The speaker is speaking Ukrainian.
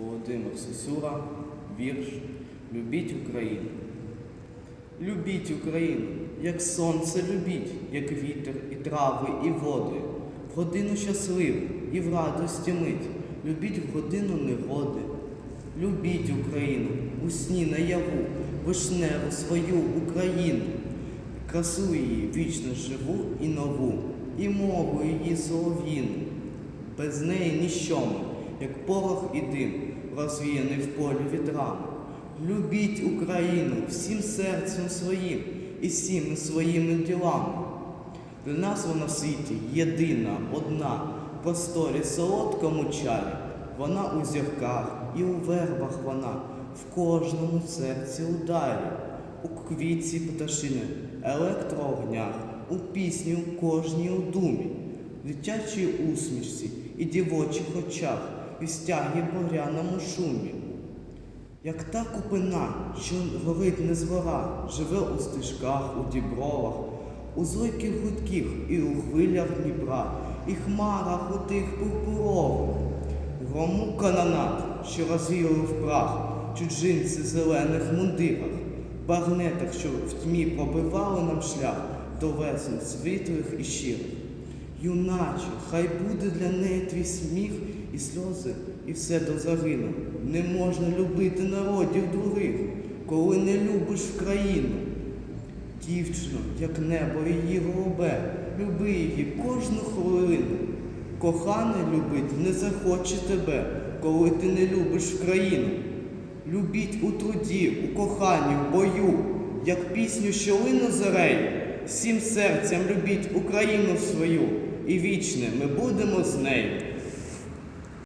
Володимир Сосюра, вірш Любіть Україну. Любіть Україну, як сонце любіть, як вітер і трави, і води, в годину щасливу і в радості мить, любіть в годину негоди. Любіть Україну, у сні наяву, вишневу свою Україну, красу її вічно живу і нову, і мову її солов'їну. Без неї ніщо ми, як порох і дим, розвіяний в полі вітрами. Любіть Україну всім серцем своїм і всіми своїми ділами. Для нас вона в світі єдина, одна, просторі солодкому чарі. Вона у зірках і у вербах вона, в кожному серці ударі, у квітці пташини, електроогнях, у пісні у кожній у думі, в дитячій усмішці і дівочих очах, і в стягі багряному шумі. Як та купина, що горить не згора, живе у стежках, у дібровах, у зойких гудків і у хвилях Дніпра, і хмарах у тих пурпурових, грому канонат, що розвіяли в прах, чужинці зелених мундирах, багнетах, що в тьмі пробивали нам шлях до весен світлих і щирих. Юначе, хай буде для неї твій сміх і сльози, і все до загину. Не можна любити народів других, коли не любиш країну. Дівчино, як небо її голубе, люби її кожну хвилину. Коханий любить не захоче тебе, коли ти не любиш в країну. Любіть у труді, у коханні, в бою, як пісню, що лину зорею. Всім серцем любіть Україну свою, і вічне ми будемо з нею.